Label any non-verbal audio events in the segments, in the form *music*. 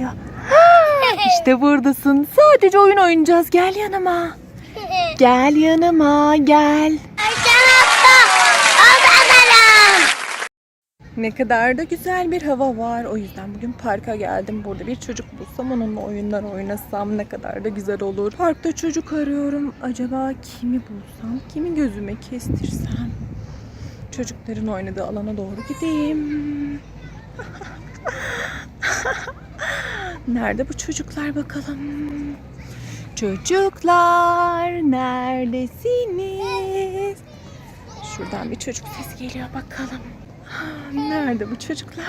geliyor. *gasps* İşte buradasın. Sadece oyun oynayacağız. Gel yanıma. *laughs* Gel yanıma gel. Ne kadar da güzel bir hava var. O yüzden bugün parka geldim. Burada bir çocuk bulsam onunla oyunlar oynasam ne kadar da güzel olur. Parkta çocuk arıyorum. Acaba kimi bulsam, kimi gözüme kestirsem? Çocukların oynadığı alana doğru gideyim. *laughs* Nerede bu çocuklar bakalım? Çocuklar neredesiniz? Şuradan bir çocuk sesi geliyor bakalım. Nerede bu çocuklar?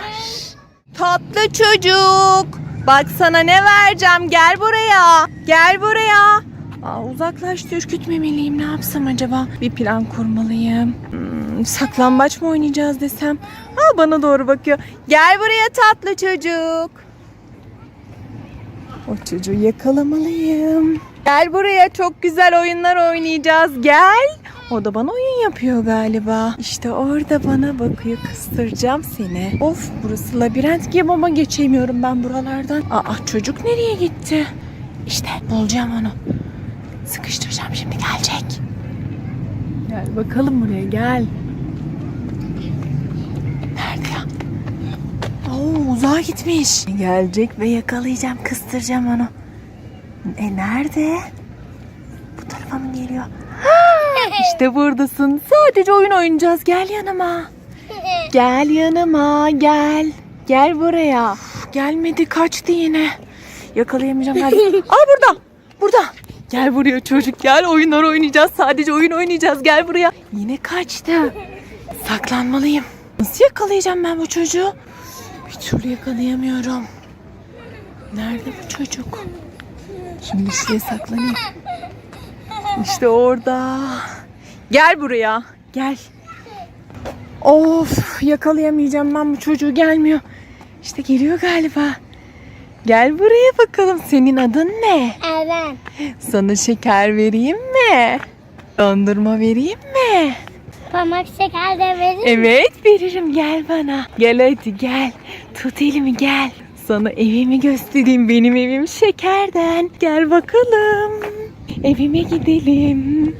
Tatlı çocuk. Bak sana ne vereceğim. Gel buraya. Gel buraya. Aa, uzaklaştı. Ürkütmemeliyim. Ne yapsam acaba? Bir plan kurmalıyım. Hmm, saklambaç mı oynayacağız desem? Aa, bana doğru bakıyor. Gel buraya tatlı çocuk. O çocuğu yakalamalıyım. Gel buraya çok güzel oyunlar oynayacağız. Gel. O da bana oyun yapıyor galiba. İşte orada bana bakıyor. Kıstıracağım seni. Of burası labirent gibi ama geçemiyorum ben buralardan. Aa çocuk nereye gitti? İşte bulacağım onu. Sıkıştıracağım şimdi gelecek. Gel bakalım buraya gel. Nerede ya? Uzağa gitmiş. Gelecek ve yakalayacağım, kıstıracağım onu. E nerede? Bu tarafa mı geliyor? *laughs* İşte buradasın. Sadece oyun oynayacağız. Gel yanıma. *laughs* Gel yanıma, gel. Gel buraya. Gelmedi, kaçtı yine. Yakalayamayacağım galiba. *laughs* Aa burada. Burada. Gel buraya çocuk gel. Oyunlar oynayacağız. Sadece oyun oynayacağız. Gel buraya. Yine kaçtı. Saklanmalıyım. Nasıl yakalayacağım ben bu çocuğu? Bir türlü yakalayamıyorum. Nerede bu çocuk? Şimdi şuraya saklanayım. İşte orada. Gel buraya. Gel. Of yakalayamayacağım ben bu çocuğu gelmiyor. İşte geliyor galiba. Gel buraya bakalım. Senin adın ne? Evet. Sana şeker vereyim mi? Dondurma vereyim mi? Pamak şeker de verir. Evet veririm gel bana. Gel hadi gel. Tut elimi gel. Sana evimi göstereyim. Benim evim şekerden. Gel bakalım. Evime gidelim.